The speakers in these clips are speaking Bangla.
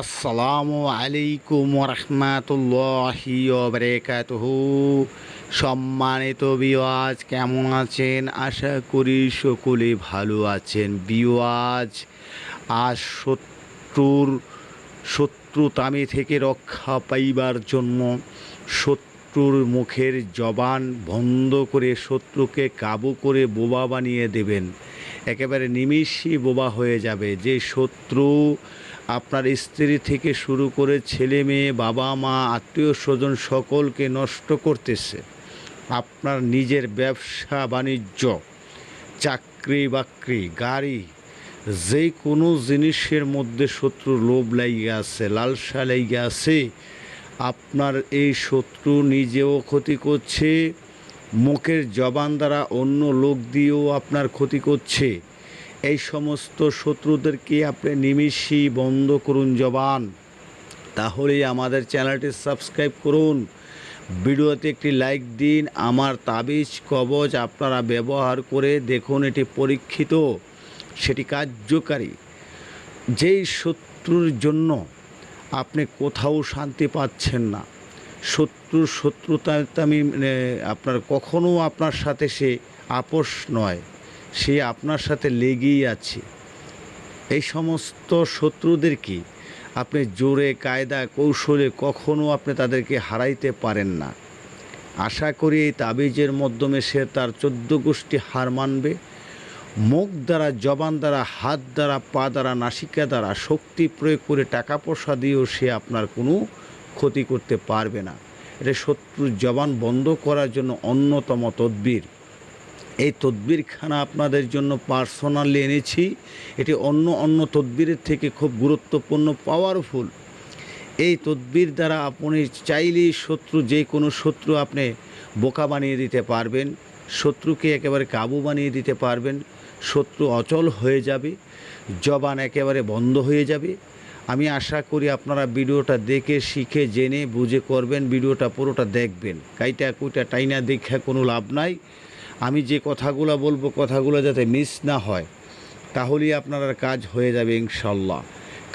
আসসালামু আলাইকুম রহমাতুল্লাহি বারাকাতুহু। সম্মানিত বিওয়াজ কেমন আছেন? আশা করি সকলে ভালো আছেন। বিওয়াজ আজ শত্রুর শত্রুতামি থেকে রক্ষা পাইবার জন্য শত্রুর মুখের জবান বন্ধ করে শত্রুকে কাবু করে বোবা বানিয়ে দেবেন। একেবারে নিমিষই বোবা হয়ে যাবে। যে শত্রু আপনার স্ত্রী থেকে শুরু করে ছেলে মেয়ে, বাবা মা, আত্মীয় স্বজন সকলকে নষ্ট করতেছে। আপনার নিজের ব্যবসা বাণিজ্য, চাকরি বাকরি, গাড়ি যে কোনো জিনিসের মধ্যে শত্রু লোভ লাইগে আছে, লালসা লাইগে আছে। আপনার এই শত্রু নিজেও ক্ষতি করছে, মুখের জবান দ্বারা অন্য লোক দিয়েও আপনার ক্ষতি করছে। এই সমস্ত শত্রুদেরকে আপনি নিমিষই বন্ধ করুন জবান। তাহলেই আমাদের চ্যানেলটি সাবস্ক্রাইব করুন। ভিডিওতে একটি লাইক দিন। আমার তাবিজ কবজ আপনারা ব্যবহার করে দেখুন, এটি পরীক্ষিত, সেটি কার্যকারী। যেই শত্রুর জন্য আপনি কোথাও শান্তি পাচ্ছেন না। শত্রুর শত্রুতা আমি আপনার কখনো আপনার সাথে সে আপোষ নয়। সে আপনার সাথে লেগেই আছে। এই সমস্ত শত্রুদেরকে আপনি জোরে, কায়দা, কৌশলে কখনো আপনি তাদেরকে হারাইতে পারেন না। আশা করি এই তাবিজের মাধ্যমে সে তার চোদ্দ গোষ্ঠী হার মানবে। মুখ দ্বারা, জবান দ্বারা, হাত দ্বারা, পা দ্বারা, নাসিকা দ্বারা শক্তি প্রয়োগ করে টাকা পয়সা দিয়েও সে আপনার কোনো ক্ষতি করতে পারবে না। এটা শত্রুর জবান বন্ধ করার জন্য অন্যতম তদ্বির। এই তদ্বিরখানা আপনাদের জন্য পার্সোনালি এনেছি। এটি অন্য অন্য তদ্বিরের থেকে খুব গুরুত্বপূর্ণ, পাওয়ারফুল। এই তদ্বির দ্বারা আপনি চাইলেই শত্রু, যে কোনো শত্রু আপনি বোকা বানিয়ে দিতে পারবেন, শত্রুকে একেবারে কাবু বানিয়ে দিতে পারবেন। শত্রু অচল হয়ে যাবে, জবান একেবারে বন্ধ হয়ে যাবে। আমি আশা করি আপনারা ভিডিওটা দেখে, শিখে, জেনে, বুঝে করবেন, ভিডিওটা পুরোটা দেখবেন। কাইটা কুইটা টাইনা দেখে কোনো লাভ নাই। আমি যে কথাগুলো বলব, কথাগুলো যাতে মিস না হয়, তাহলেই আপনার কাজ হয়ে যাবে ইনশাল্লাহ।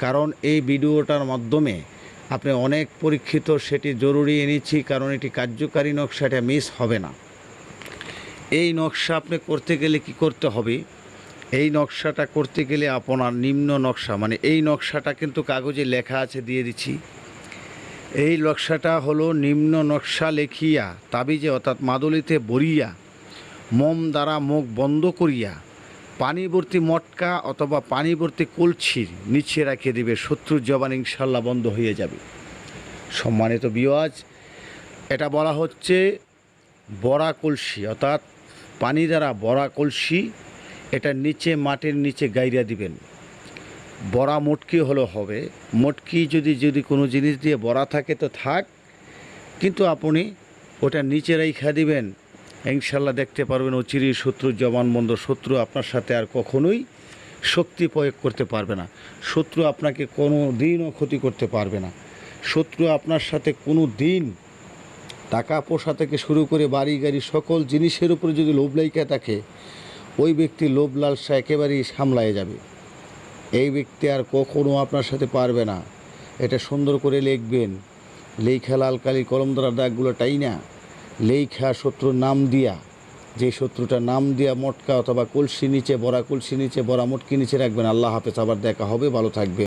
কারণ এই ভিডিওটার মাধ্যমে আপনি অনেক পরীক্ষিত, সেটি জরুরি এনেছি, কারণ এটি কার্যকারী নকশা, এটা মিস হবে না। এই নকশা আপনি করতে গেলে কি করতে হবে? এই নকশাটা করতে গেলে আপনার নিম্ন নকশা মানে এই নকশাটা কিন্তু কাগজে লেখা আছে, দিয়ে দিচ্ছি। এই নকশাটা হলো নিম্ন নকশা লেখিয়া, তাবিজে অর্থাৎ মাদলিতে বরিয়া মোম দ্বারা মুখ বন্ধ করিয়া, পানিবর্তী মটকা অথবা পানিবর্তী কলছির নিচে রাখিয়ে দেবে, শত্রুর জবান ইনশাল্লাহ বন্ধ হয়ে যাবে। সম্মানিত বিওয়াজ, এটা বলা হচ্ছে বড়া কলসি, অর্থাৎ পানি দ্বারা বড়া কলসি এটা নিচে মাটির নিচে গাইরা দিবেন। বড়া মটকি হলো হবে। মটকি যদি যদি কোনো জিনিস দিয়ে বড়া থাকে তো থাক, কিন্তু আপনি ওটা নিচে রেখা দিবেন। ইনশাল্লাহ দেখতে পারবেন অচিরি শত্রুর জবানবন্ধ শত্রু আপনার সাথে আর কখনোই শক্তি প্রয়োগ করতে পারবে না। শত্রু আপনাকে কোনো দিনও ক্ষতি করতে পারবে না। শত্রু আপনার সাথে কোনো দিন টাকা পয়সা থেকে শুরু করে বাড়ি গাড়ি সকল জিনিসের উপরে যদি লোভ লাইকা থাকে ওই ব্যক্তি লোভ লালসা একেবারেই সামলায় যাবে। এই ব্যক্তি আর কখনও আপনার সাথে পারবে না। এটা সুন্দর করে লিখবেন। লেখা লাল কালি কলম দ্বারা দাগগুলো টাই না। লেখা শত্রুর নাম দিয়া। যে শত্রুটা নাম দিয়া মটকা অথবা কলসি নিচে, বড়া কলসি নিচে, বড়া মটকি নিচে রাখবেন। আল্লাহ হাফেজ। আবার দেখা হবে। ভালো থাকবে